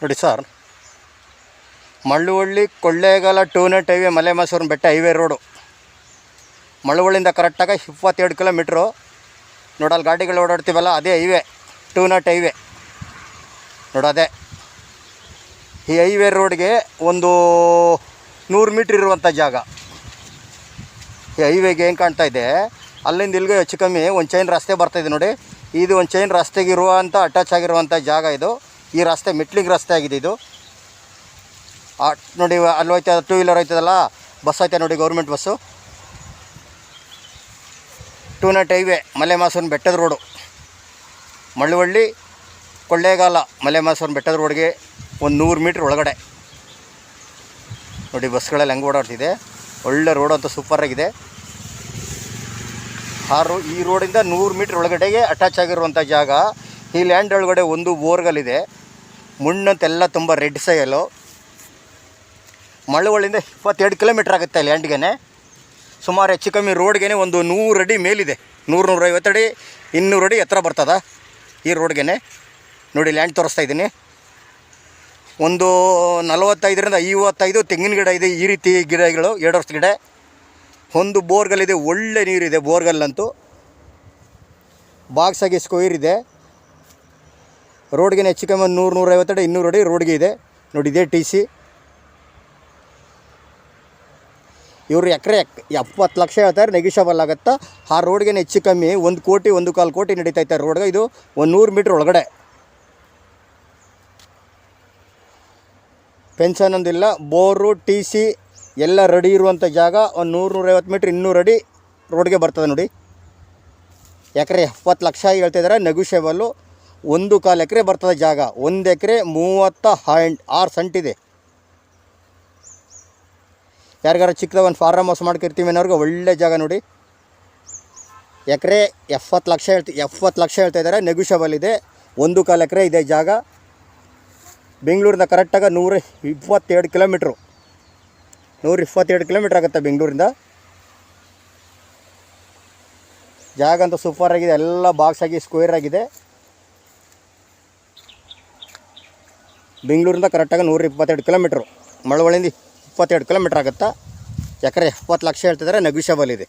ನೋಡಿ sir. Malavalli Kollegal two naught highway Male Betta highway road ಮಳ್ಳುವಳ್ಳಿಯಿಂದ ಕರೆಕ್ಟಾಗಿ ಇಪ್ಪತ್ತೆರಡು kilometre ನೋಡಲ್ಲಿ ಗಾಡಿಗಳು ಓಡಾಡ್ತೀವಲ್ಲ, ಅದೇ ಹೈವೇ ಟೂ ನಾಟ್ ಹೈವೇ ಅದೇ. ಈ ಹೈವೇ ರೋಡ್ಗೆ ಒಂದು ನೂರು ಮೀಟ್ರ್ ಇರುವಂಥ ಜಾಗ. ಈ ಹೈವೇಗೆ ಏನು ಕಾಣ್ತಾ ಇದೆ? ಅಲ್ಲಿಂದ ಇಲ್ಲಿಗೆ ಹೆಚ್ಚು ಕಮ್ಮಿ ಒಂದು ಚೈನ್ ರಸ್ತೆ ಬರ್ತಾಯಿದೆ ನೋಡಿ. ಇದು ಒಂದು ಚೈನ್ ರಸ್ತೆಗೆ ಇರುವಂಥ ಅಟ್ಯಾಚ್ ಆಗಿರುವಂಥ ಜಾಗ ಇದು. ಈ ರಸ್ತೆ ಮೆಟ್ಲಿಗೆ ರಸ್ತೆ ಆಗಿದೆ ಇದು. ನೋಡಿ, ಅಲ್ಲಿ ಹೋಯ್ತಾ ಟೂ ವೀಲರ್ ಹೋಯ್ತದಲ್ಲ ಬಸ್ ಐತೆ ನೋಡಿ government bus two night highway ಮಲೆಮಾಸೂನ್ ಬೆಟ್ಟದ ರೋಡು. ಮಳ್ಳುವಳ್ಳಿ, ಕೊಳ್ಳೇಗಾಲ, ಮಲೆಮಾಸೂನ್ ಬೆಟ್ಟದ ರೋಡ್ಗೆ ಒಂದು ನೂರು ಮೀಟ್ರ್ ಒಳಗಡೆ. ನೋಡಿ ಬಸ್ಗಳೆಲ್ಲ ಹೆಂಗೆ ಓಡಾಡ್ತಿದೆ. ಒಳ್ಳೆ ರೋಡ್ ಅಂತ ಸೂಪರಾಗಿದೆ ಆ ರೋ ಈ ರೋಡಿಂದ ನೂರು ಮೀಟ್ರ್ ಒಳಗಡೆಗೆ ಅಟ್ಯಾಚ್ ಆಗಿರುವಂಥ ಜಾಗ. ಈ ಲ್ಯಾಂಡ್ ಒಳಗಡೆ ಒಂದು ಬೋರ್ಗಲ್ಲಿದೆ. ಮುಣ್ಣಂತೆಲ್ಲ ತುಂಬ ರೆಡ್ ಸೈಲು ಮಳವಳ್ಳಿಂದ ಇಪ್ಪತ್ತೆರಡು ಕಿಲೋಮೀಟ್ರ್ ಆಗುತ್ತೆ ಲ್ಯಾಂಡ್ಗೆ ಸುಮಾರು ಹೆಚ್ಚು ಕಮ್ಮಿ ರೋಡ್ಗೆ ಒಂದು ನೂರು ಅಡಿ ಮೇಲಿದೆ. ನೂರು ನೂರೈವತ್ತು ಅಡಿ, ಇನ್ನೂರು ಅಡಿ ಎತ್ತರ ಬರ್ತದ ಈ ರೋಡ್ಗೆ ನೋಡಿ ಲ್ಯಾಂಡ್ ತೋರಿಸ್ತಾ ಇದ್ದೀನಿ. ಒಂದು ನಲವತ್ತೈದರಿಂದ ಐವತ್ತೈದು ತೆಂಗಿನ ಗಿಡ ಇದೆ ಈ ರೀತಿ ಗಿಡಗಳು, ಎರಡು ವರ್ಷದ ಗಿಡ. ಒಂದು ಬೋರ್ಗಲ್ಲಿದೆ, ಒಳ್ಳೆ ನೀರಿದೆ ಬೋರ್ಗಲ್ಲಂತೂ. ಬಾಕ್ಸಾಗಿ ಸ್ಕ್ವೈರ್ ಇದೆ. ರೋಡ್ಗೆ ಹೆಚ್ಚು ಕಮ್ಮಿ ಒಂದು ನೂರು, ನೂರೈವತ್ತು ಅಡಿ, ಇನ್ನೂರು ಅಡಿ ರೋಡ್ಗೆ ಇದೆ. ನೋಡಿ, ಇದೇ ಟಿ ಸಿ. ಇವರು ಎಕರೆ ಎಪ್ಪತ್ತು ಲಕ್ಷ ಹೇಳ್ತಾರೆ ನೆಗಿಷಬಲ್ ಆಗುತ್ತಾ? ಆ ರೋಡ್ಗೆ ಹೆಚ್ಚು ಕಮ್ಮಿ ಒಂದು ಕೋಟಿ, ಒಂದು ಕಾಲು ಕೋಟಿ ನಡೀತೈತೆ ರೋಡ್ಗೆ. ಇದು ಒಂದು ನೂರು ಮೀಟ್ರ್ ಒಳಗಡೆ. ಪೆನ್ಷನ್ ಒಂದಿಲ್ಲ ಬೋರು, ಟಿ ಸಿ, ಎಲ್ಲ ರೆಡಿ ಇರುವಂಥ ಜಾಗ ಒಂದು ನೂರು, ನೂರೈವತ್ತು ಮೀಟ್ರ್, ಇನ್ನೂರು ಅಡಿ ರೋಡ್ಗೆ ಬರ್ತದೆ ನೋಡಿ. ಎಕರೆ ಎಪ್ಪತ್ತು ಲಕ್ಷ ಹೇಳ್ತಿದ್ದಾರೆ ನೆಗೋಷಿಯಬಲ್ಲು ಒಂದು ಕಾಲು ಎಕರೆ ಬರ್ತದೆ ಜಾಗ. ಒಂದು ಎಕರೆ ಮೂವತ್ತ ಹಾಯಿಂಟ್ ಆರು ಸೆಂಟಿದೆ ಯಾರಿಗಾರ ಚಿಕ್ಕದ ಒಂದು ಫಾರಮ್ ಹೌಸ್ ಮಾಡ್ಕಿರ್ತೀವಿ ಅನ್ನೋರ್ಗೆ ಒಳ್ಳೆ ಜಾಗ ನೋಡಿ. ಎಕರೆ ಎಪ್ಪತ್ತು ಲಕ್ಷ ಹೇಳ್ತಿ, ಎಪ್ಪತ್ತು ಲಕ್ಷ ಹೇಳ್ತಾ ಇದ್ದಾರೆ ನೆಗೋಷಿಯಬಲ್ ಇದೆ. ಒಂದು ಕಾಲು ಎಕರೆ ಇದೆ ಜಾಗ. ಬೆಂಗಳೂರಿಂದ ಕರೆಕ್ಟಾಗಿ ನೂರ ಇಪ್ಪತ್ತೆರಡು ಕಿಲೋಮೀಟ್ರು ನೂರ ಇಪ್ಪತ್ತೆರಡು ಕಿಲೋಮೀಟ್ರ್ ಆಗುತ್ತೆ ಬೆಂಗಳೂರಿಂದ. ಜಾಗ ಅಂತ ಸೂಪರ್ ಆಗಿದೆ. ಎಲ್ಲ ಬಾಕ್ಸ್ ಆಗಿ ಸ್ಕ್ವೇರ್ ಆಗಿದೆ. ಬೆಂಗಳೂರಿಂದ ಕರೆಕ್ಟಾಗಿ ನೂರ ಇಪ್ಪತ್ತೆರಡು ಕಿಲೋಮೀಟ್ರು. ಮಳವಳ್ಳಿಂದ ಇಪ್ಪತ್ತೆರಡು ಕಿಲೋಮೀಟ್ರ್ ಆಗುತ್ತಾ? ಎಕರೆ ಎಪ್ಪತ್ತು ಲಕ್ಷ ಹೇಳ್ತಿದ್ದಾರೆ ನೆಗೋಷಿಯಬಲ್ ಇದೆ.